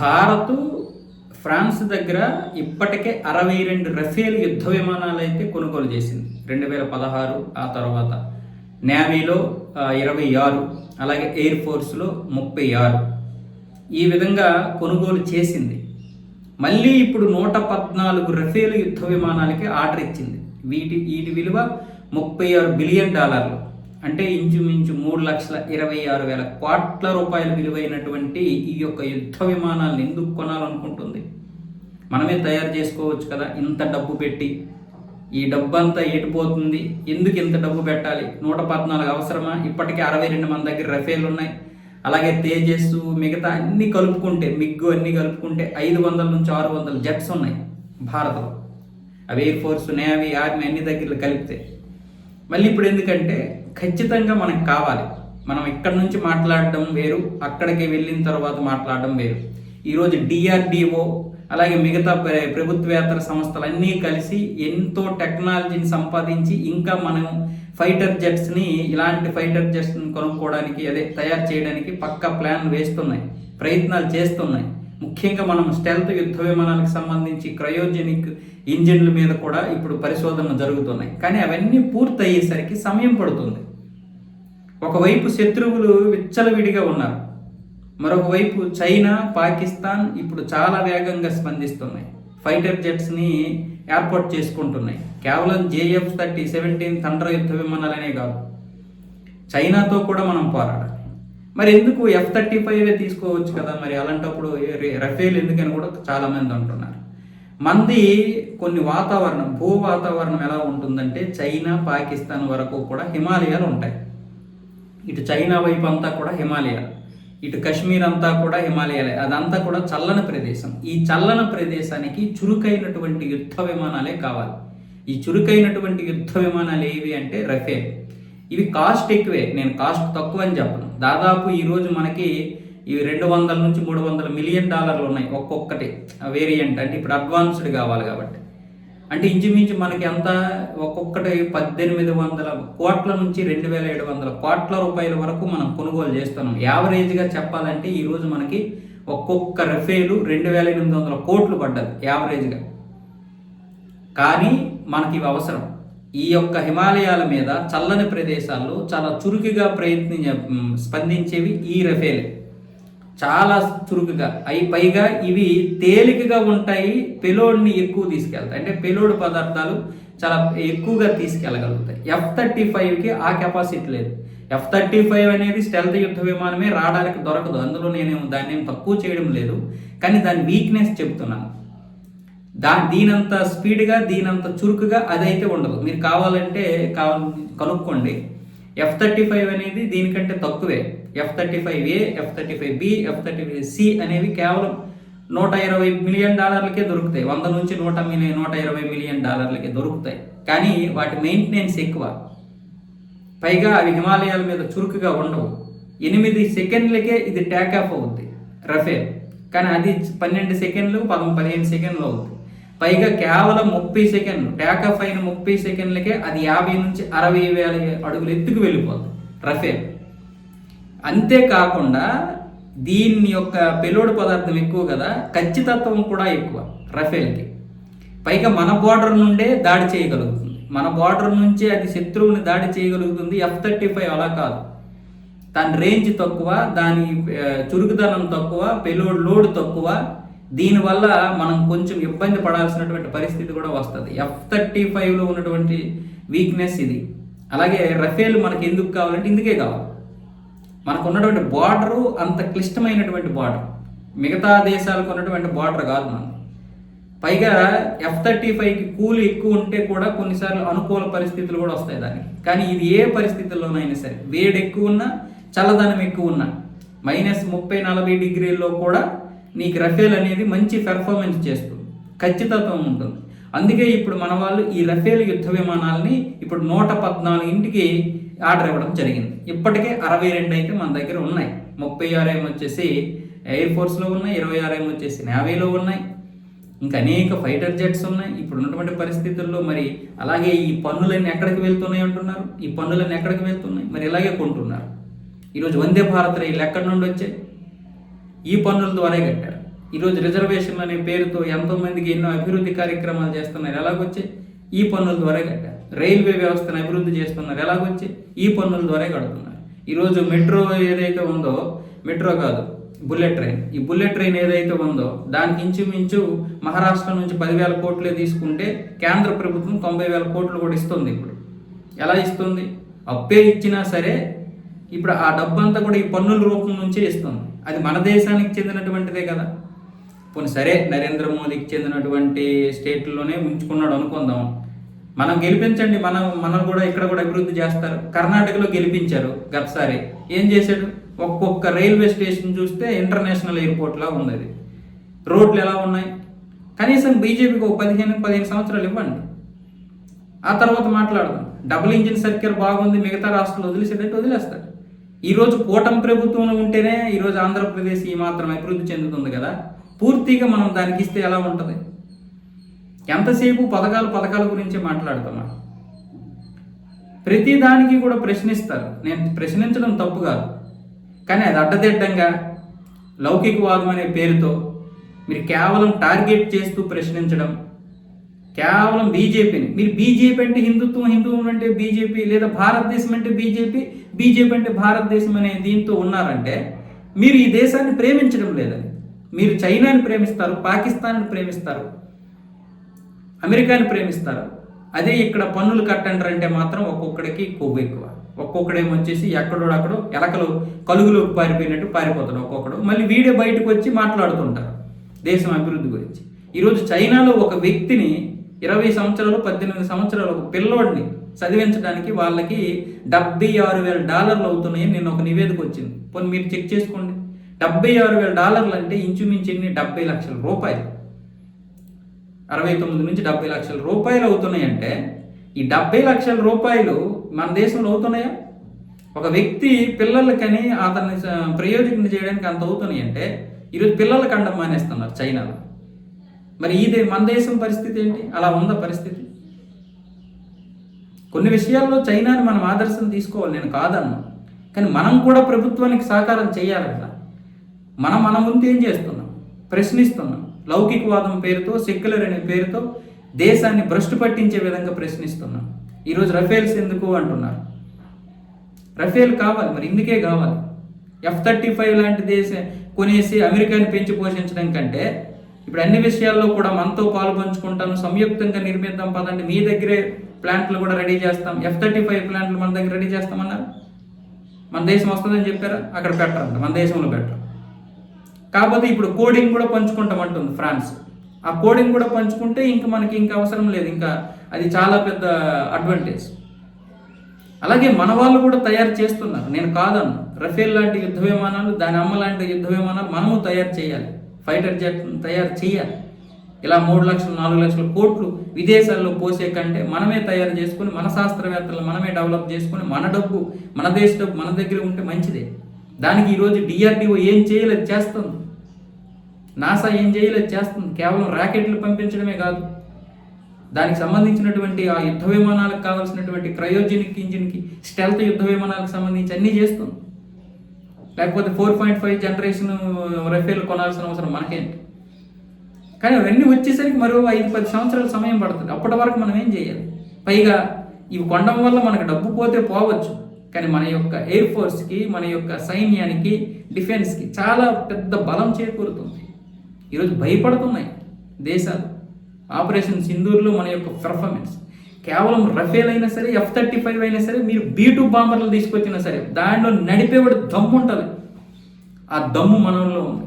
Bharat France దగ్గర ఇప్పటికే అరవై రెండు రఫేల్ యుద్ధ విమానాలు అయితే కొనుగోలు చేసింది. రెండు వేల పదహారు ఆ తర్వాత నేవీలో ఇరవై ఆరు అలాగే ఎయిర్ ఫోర్స్లో ముప్పై ఆరు. ఈ విధంగా కొనుగోలు చేసింది. మళ్ళీ ఇప్పుడు నూట పద్నాలుగు రఫేల్ యుద్ధ విమానాలకి ఆర్డర్ ఇచ్చింది. వీటి వీటి విలువ ముప్పై ఆరు బిలియన్ డాలర్లు. అంటే ఇంచుమించు మూడు లక్షల ఇరవై ఆరు వేల కోట్ల రూపాయల విలువైనటువంటి ఈ యొక్క యుద్ధ విమానాలను ఎందుకు కొనాలనుకుంటుంది? మనమే తయారు చేసుకోవచ్చు కదా ఇంత డబ్బు పెట్టి. ఈ డబ్బు అంతా ఎటుపోతుంది ఎందుకు ఇంత డబ్బు పెట్టాలి? నూట పద్నాలుగు అవసరమా? ఇప్పటికే అరవై రెండు మన దగ్గర రఫేల్ ఉన్నాయి. అలాగే తేజస్ మిగతా అన్ని కలుపుకుంటే మిగ్గు అన్ని కలుపుకుంటే ఐదు వందల నుంచి ఆరు వందల జెట్స్ ఉన్నాయి భారత్లో. అవి ఎయిర్ ఫోర్స్ నేవీ ఆర్మీ అన్ని దగ్గర కలిపితే. మళ్ళీ ఇప్పుడు ఎందుకంటే ఖచ్చితంగా మనకు కావాలి. మనం ఇక్కడ నుంచి మాట్లాడడం వేరు అక్కడికి వెళ్ళిన తర్వాత మాట్లాడడం వేరు. ఈరోజు డిఆర్డిఓ అలాగే మిగతా ప్రభుత్వేతర సంస్థలన్నీ కలిసి ఎంతో టెక్నాలజీని సంపాదించి ఇంకా మనం ఫైటర్ జెట్స్ని ఇలాంటి ఫైటర్ జెట్స్ని కొనుక్కోవడానికి అదే తయారు చేయడానికి పక్కా ప్లాన్ వేస్తున్నాయి. ప్రయత్నాలు చేస్తున్నాయి. ముఖ్యంగా మనం స్టెల్త్ యుద్ధ విమానాలకు సంబంధించి క్రయోజెనిక్ ఇంజిన్ల మీద కూడా ఇప్పుడు పరిశోధనలు జరుగుతున్నాయి. కానీ అవన్నీ పూర్తయ్యేసరికి సమయం పడుతుంది. ఒకవైపు శత్రువులు విచ్చలవిడిగా ఉన్నారు. మరొకవైపు చైనా పాకిస్తాన్ ఇప్పుడు చాలా వేగంగా స్పందిస్తున్నాయి. ఫైటర్ జెట్స్ని ఏర్పాటు చేసుకుంటున్నాయి. కేవలం జేఎఫ్ థర్టీ సెవెంటీన్ తండ్ర యుద్ధ విమానాలనే కాదు. చైనాతో కూడా మనం పోరాడాలి. మరి ఎందుకు ఎఫ్ థర్టీ ఫైవ్ తీసుకోవచ్చు కదా మరి? అలాంటప్పుడు రఫేల్ ఎందుకని కూడా చాలామంది అంటున్నారు. మంది కొన్ని వాతావరణం భూ వాతావరణం ఎలా ఉంటుందంటే చైనా పాకిస్తాన్ వరకు కూడా హిమాలయాలు ఉంటాయి. ఇటు చైనా వైపు అంతా కూడా హిమాలయాలు. ఇటు కశ్మీర్ అంతా కూడా హిమాలయాలే. అదంతా కూడా చల్లని ప్రదేశం. ఈ చల్లన ప్రదేశానికి చురుకైనటువంటి యుద్ధ విమానాలే కావాలి. ఈ చురుకైనటువంటి యుద్ధ విమానాలు ఏవి అంటే రఫేల్. ఇవి కాస్ట్ ఎక్కువే నేను కాస్ట్ తక్కువ అని చెప్పను. దాదాపు ఈరోజు మనకి ఇవి రెండు వందల నుంచి మూడు వందల మిలియన్ డాలర్లు ఉన్నాయి ఒక్కొక్కటి వేరియంట్. అంటే ఇప్పుడు అడ్వాన్స్డ్ కావాలి కాబట్టి. అంటే ఇంచుమించు మనకి ఎంత ఒక్కొక్కటి పద్దెనిమిది వందల కోట్ల నుంచి రెండు వేల ఏడు వందల కోట్ల రూపాయల వరకు మనం కొనుగోలు చేస్తున్నాం. యావరేజ్గా చెప్పాలంటే ఈరోజు మనకి ఒక్కొక్క రఫేలు రెండు వేల ఎనిమిది వందల కోట్లు పడ్డది యావరేజ్గా. కానీ మనకి ఇవి అవసరం. ఈ యొక్క హిమాలయాల మీద చల్లని ప్రదేశాల్లో చాలా చురుకుగా ప్రయత్ని స్పందించేవి ఈ రఫేలే. చాలా చురుకుగా. అయి పైగా ఇవి తేలికగా ఉంటాయి పెలోడ్ని ఎక్కువ తీసుకెళ్తాయి. అంటే పెలోడ్ పదార్థాలు చాలా ఎక్కువగా తీసుకెళ్ళగలుగుతాయి. ఎఫ్ థర్టీ ఫైవ్కి ఆ కెపాసిటీ లేదు. ఎఫ్ థర్టీ ఫైవ్ అనేది స్టెల్త్ యుద్ధ విమానమే రావడానికి దొరకదు. అందులో నేనేమో దాన్ని తక్కువ చేయడం లేదు. కానీ దాని వీక్నెస్ చెప్తున్నాను. దా దీనంత స్పీడ్గా దీనంత చురుకుగా అదైతే ఉండదు. మీరు కావాలంటే కావాలి కనుక్కోండి. ఎఫ్ థర్టీ ఫైవ్ అనేది దీనికంటే తక్కువే. F thirty five A F thirty five B F thirty five C అనేవి కేవలం నూట ఇరవై మిలియన్ డాలర్లకే దొరుకుతాయి. వంద నుంచి నూట మిలియన్ నూట ఇరవై మిలియన్ డాలర్లకే దొరుకుతాయి. కానీ వాటి మెయింటెనెన్స్ ఎక్కువ. పైగా అవి హిమాలయాల మీద చురుకుగా ఉండవు. ఎనిమిది సెకండ్లకే ఇది ట్యాక్ ఆఫ్ అవుద్ది. రఫేల్ కానీ అది పన్నెండు సెకండ్లు పదం పదిహేను సెకండ్లు అవుద్ది. పైగా కేవలం ముప్పై సెకండ్లు ట్యాక్ ఆఫ్ అయిన ముప్పై సెకండ్లకే అది యాభై నుంచి అరవై వేల అడుగులు ఎత్తుకు వెళ్ళిపోతుంది రఫేల్ అంతేకాకుండా దీని యొక్క పెలోడ్ పదార్థం ఎక్కువ కదా ఖచ్చితత్వం కూడా ఎక్కువ రఫేల్కి. పైగా మన బార్డర్ నుండే దాడి చేయగలుగుతుంది. మన బార్డర్ నుంచే అది శత్రువుని దాడి చేయగలుగుతుంది. ఎఫ్ థర్టీ ఫైవ్ అలా కాదు. దాని రేంజ్ తక్కువ దాని చురుకుదనం తక్కువ పెలోడ్ లోడ్ తక్కువ దీనివల్ల మనం కొంచెం ఇబ్బంది పడాల్సినటువంటి పరిస్థితి కూడా వస్తుంది. ఎఫ్ థర్టీ ఫైవ్లో ఉన్నటువంటి వీక్నెస్ ఇది. అలాగే రఫేల్ మనకి ఎందుకు కావాలంటే ఇందుకే కావాలి. మనకు ఉన్నటువంటి బార్డరు అంత క్లిష్టమైనటువంటి బార్డర్ మిగతా దేశాలకు ఉన్నటువంటి బార్డర్ కాదు మనం పైగా ఎఫ్ థర్టీ ఫైవ్కి కూలి ఎక్కువ ఉంటే కూడా కొన్నిసార్లు అనుకూల పరిస్థితులు కూడా వస్తాయి దానికి. కానీ ఇది ఏ పరిస్థితుల్లోనైనా సరే. వేడి ఎక్కువ ఉన్నా చల్లదనం ఎక్కువ ఉన్నా మైనస్ ముప్పై నలభై డిగ్రీల్లో కూడా నీకు రఫేల్ అనేది మంచి పెర్ఫార్మెన్స్ చేస్తుంది. ఖచ్చితత్వం ఉంటుంది. అందుకే ఇప్పుడు మన వాళ్ళు ఈ రఫేల్ యుద్ధ విమానాలని ఇప్పుడు నూట పద్నాలుగు ఇంటికి ఆర్డర్ ఇవ్వడం జరిగింది. ఇప్పటికే అరవై రెండు అయితే మన దగ్గర ఉన్నాయి. ముప్పై ఆరు ఏమో వచ్చేసి ఎయిర్ ఫోర్స్లో ఉన్నాయి ఇరవై ఆరు ఏమో వచ్చేసి నేవీలో ఉన్నాయి. ఇంకా అనేక ఫైటర్ జెట్స్ ఉన్నాయి. ఇప్పుడు ఉన్నటువంటి పరిస్థితుల్లో మరి అలాగే ఈ పన్నులన్నీ ఎక్కడికి వెళ్తున్నాయి అంటున్నారు? ఈ పన్నులన్నీ ఎక్కడికి వెళ్తున్నాయి? మరి ఇలాగే కొంటున్నారు. ఈరోజు వందే భారత్ రైళ్ళు ఎక్కడి నుండి వచ్చాయి? ఈ పన్నుల ద్వారా కట్టారు. ఈరోజు రిజర్వేషన్లు అనే పేరుతో ఎంతోమందికి ఎన్నో అభివృద్ధి కార్యక్రమాలు చేస్తున్నారు. ఎలాగొచ్చి? ఈ పన్నుల ద్వారా కట్టారు. రైల్వే వ్యవస్థను అభివృద్ధి చేస్తున్నారు. ఎలాగొచ్చి? ఈ పన్నుల ద్వారా కడుతున్నారు. ఈరోజు మెట్రో ఏదైతే ఉందో మెట్రో కాదు బుల్లెట్ ట్రైన్. ఈ బుల్లెట్ ట్రైన్ ఏదైతే ఉందో దానికి ఇంచుమించు మహారాష్ట్ర నుంచి పదివేల కోట్లే తీసుకుంటే కేంద్ర ప్రభుత్వం తొంభై వేల కోట్లు కూడా ఇస్తుంది ఇప్పుడు. ఎలా ఇస్తుంది? అప్పే ఇచ్చినా సరే ఇప్పుడు ఆ డబ్బంతా కూడా ఈ పన్నుల రూపం నుంచే ఇస్తుంది అది మన దేశానికి చెందినటువంటిదే కదా. పోనీ సరే నరేంద్ర మోదీకి చెందినటువంటి స్టేట్లోనే ఉంచుకున్నాడు అనుకుందాం. మనం గెలిపించండి మనం మనం కూడా ఇక్కడ కూడా అభివృద్ధి చేస్తారు. కర్ణాటకలో గెలిపించారు గతసారి. ఏం చేశాడు? ఒక్కొక్క రైల్వే స్టేషన్ చూస్తే ఇంటర్నేషనల్ ఎయిర్పోర్ట్ లా ఉంది అది. రోడ్లు ఎలా ఉన్నాయి? కనీసం బీజేపీకి ఒక పదిహేను పదిహేను సంవత్సరాలు ఇవ్వండి. ఆ తర్వాత మాట్లాడదాం. డబుల్ ఇంజిన్ సర్కిల్ బాగుంది మిగతా రాష్ట్రాలు వదిలేసేటట్టు వదిలేస్తారు. ఈరోజు కూటమి ప్రభుత్వంలో ఉంటేనే ఈరోజు ఆంధ్రప్రదేశ్ ఈ మాత్రం అభివృద్ధి చెందుతుంది కదా? పూర్తిగా మనం దానికి ఇస్తే ఎలా ఉంటుంది? ఎంతసేపు పథకాలు పథకాల గురించి మాట్లాడుతున్నా ప్రతి దానికి కూడా ప్రశ్నిస్తారు. నేను ప్రశ్నించడం తప్పు కాదు. కానీ అది అడ్డదిడ్డంగా లౌకికవాదం అనే పేరుతో మీరు కేవలం టార్గెట్ చేస్తూ ప్రశ్నించడం కేవలం బీజేపీని. మీరు బీజేపీ అంటే హిందుత్వం హిందువు అంటే బీజేపీ లేదా భారతదేశం అంటే బీజేపీ బీజేపీ అంటే భారతదేశం అనే దీంతో ఉన్నారంటే మీరు ఈ దేశాన్ని ప్రేమించడం లేదని మీరు చైనాని ప్రేమిస్తారు పాకిస్తాన్ని ప్రేమిస్తారు అమెరికాని ప్రేమిస్తారు. అదే ఇక్కడ పన్నులు కట్టంటారంటే మాత్రం ఒక్కొక్కడికి కొవ్వు ఎక్కువ. ఒక్కొక్కడేమో వచ్చేసి ఎక్కడో అక్కడో ఎలకలు కలుగులోకి పారిపోయినట్టు పారిపోతాడు ఒక్కొక్కడు. మళ్ళీ వీడే బయటకు వచ్చి మాట్లాడుతుంటారు దేశం అభివృద్ధి గురించి. ఈరోజు చైనాలో ఒక వ్యక్తిని ఇరవై సంవత్సరాలు పద్దెనిమిది సంవత్సరాలు ఒక పిల్లోడిని చదివించడానికి వాళ్ళకి డెబ్బై ఆరు వేల డాలర్లు అవుతున్నాయని నేను ఒక నివేదిక వచ్చింది. పోనీ మీరు చెక్ చేసుకోండి. డెబ్బై ఆరు వేల డాలర్లు అంటే ఇంచుమించు ఎన్ని? డెబ్బై లక్షల రూపాయలు. అరవై తొమ్మిది నుంచి డెబ్బై లక్షల రూపాయలు అవుతున్నాయంటే ఈ డెబ్బై లక్షల రూపాయలు మన దేశంలో అవుతున్నాయా? ఒక వ్యక్తి పిల్లలకని అతన్ని స- చేయడానికి అంత అవుతున్నాయి అంటే ఈరోజు పిల్లల కండం మానేస్తున్నారు చైనాలో. మరి ఈ మన దేశం పరిస్థితి ఏంటి? అలా ఉందా పరిస్థితి? కొన్ని విషయాల్లో చైనాని మనం ఆదర్శం తీసుకోవాలి నేను కాదన్నా. కానీ మనం కూడా ప్రభుత్వానికి సహకారం చేయాలి కదా. మనం మన ముందు ఏం చేస్తున్నాం? ప్రశ్నిస్తున్నాం. లౌకికవాదం పేరుతో సెక్యులర్ అనే పేరుతో దేశాన్ని భ్రష్టు పట్టించే విధంగా ప్రశ్నిస్తున్నాం. ఈరోజు రఫేల్స్ ఎందుకు అంటున్నారు? రఫేల్ కావాలి మరి ఇందుకే కావాలి. ఎఫ్ థర్టీ ఫైవ్ లాంటి దేశ కొనేసి అమెరికాని పెంచి పోషించడం కంటే ఇప్పుడు అన్ని విషయాల్లో కూడా మనతో పాలు పంచుకుంటాను. సంయుక్తంగా నిర్మిద్దాం పదండి. మీ దగ్గరే ప్లాంట్లు కూడా రెడీ చేస్తాం. ఎఫ్ థర్టీ ఫైవ్ ప్లాంట్లు మన దగ్గర రెడీ చేస్తామన్నారు. మన దేశం వస్తుందని చెప్పారా? అక్కడ పెట్టరంట. మన దేశంలో పెట్టరు. కాకపోతే ఇప్పుడు కోడింగ్ కూడా పంచుకుంటామంటుంది ఫ్రాన్స్. ఆ కోడింగ్ కూడా పంచుకుంటే ఇంకా మనకి ఇంకా అవసరం లేదు. ఇంకా అది చాలా పెద్ద అడ్వాంటేజ్ అలాగే మన వాళ్ళు కూడా తయారు చేస్తున్నారు. నేను కాదను రఫేల్ లాంటి యుద్ధ విమానాలు దాని అమ్మ లాంటి యుద్ధ విమానాలు మనము తయారు చేయాలి. ఫైటర్ జెట్ తయారు చేయాలి. ఇలా మూడు లక్షలు నాలుగు లక్షల కోట్లు విదేశాల్లో పోసే కంటే మనమే తయారు చేసుకుని మన శాస్త్రవేత్తలు మనమే డెవలప్ చేసుకుని మన డబ్బు మన దేశ డబ్బు మన దగ్గర ఉంటే మంచిదే. దానికి ఈరోజు డిఆర్డిఓ ఏం చేయలేదు చేస్తుంది. నాసా ఏం చేయలేదు చేస్తుంది. కేవలం రాకెట్లు పంపించడమే కాదు. దానికి సంబంధించినటువంటి ఆ యుద్ధ విమానాలకు కావాల్సినటువంటి క్రయోజెనిక్ ఇంజిన్కి స్టెల్త్ యుద్ధ విమానాలకు సంబంధించి అన్నీ చేస్తుంది. లేకపోతే four point five generation Rafale కొనాల్సిన అవసరం మనకేంటి కానీ అవన్నీ వచ్చేసరికి మరో ఐదు పది సంవత్సరాల సమయం పడుతుంది. అప్పటి వరకు మనం ఏం చేయాలి? పైగా ఇవి కొనడం వల్ల మనకు డబ్బు పోతే పోవచ్చు. కానీ మన యొక్క ఎయిర్ ఫోర్స్కి మన యొక్క సైన్యానికి డిఫెన్స్కి చాలా పెద్ద బలం చేకూరుతుంది. ఈరోజు భయపడుతున్నాయి దేశాలు. ఆపరేషన్ సింధూర్లో మన యొక్క పెర్ఫార్మెన్స్ కేవలం రఫేల్ అయినా సరే ఎఫ్ థర్టీ ఫైవ్ అయినా సరే మీరు బీ టూ బాంబర్లు తీసుకొచ్చినా సరే దానిలో నడిపేవాడు దమ్ము ఉంటుంది. ఆ దమ్ము మనంలో ఉంది.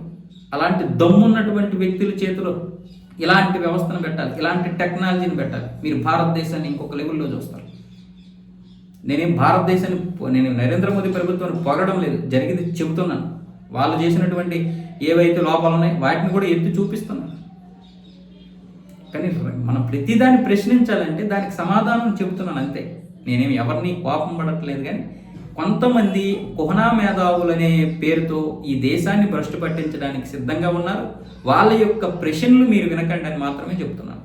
అలాంటి దమ్ము ఉన్నటువంటి వ్యక్తుల చేతిలో ఇలాంటి వ్యవస్థను పెట్టాలి ఇలాంటి టెక్నాలజీని పెట్టాలి. మీరు భారతదేశాన్ని ఇంకొక లెవెల్లో చూస్తారు. నేనేం భారతదేశాన్ని నేను నరేంద్ర మోదీ ప్రభుత్వాన్ని పొగడం లేదు. జరిగింది చెబుతున్నాను. వాళ్ళు చేసినటువంటి ఏవైతే లోపాలు ఉన్నాయో వాటిని కూడా ఎత్తి చూపిస్తున్నాను. కానీ మనం ప్రతిదాన్ని ప్రశ్నించాలంటే దానికి సమాధానం చెబుతున్నాను అంతే. నేనేమి ఎవరిని కోపం పడట్లేదు కానీ కొంతమంది కుహనా మేధావులు అనే పేరుతో ఈ దేశాన్ని భ్రష్టు పట్టించడానికి సిద్ధంగా ఉన్నారు. వాళ్ళ యొక్క ప్రశ్నలు మీరు వినకండి అని మాత్రమే చెప్తున్నాను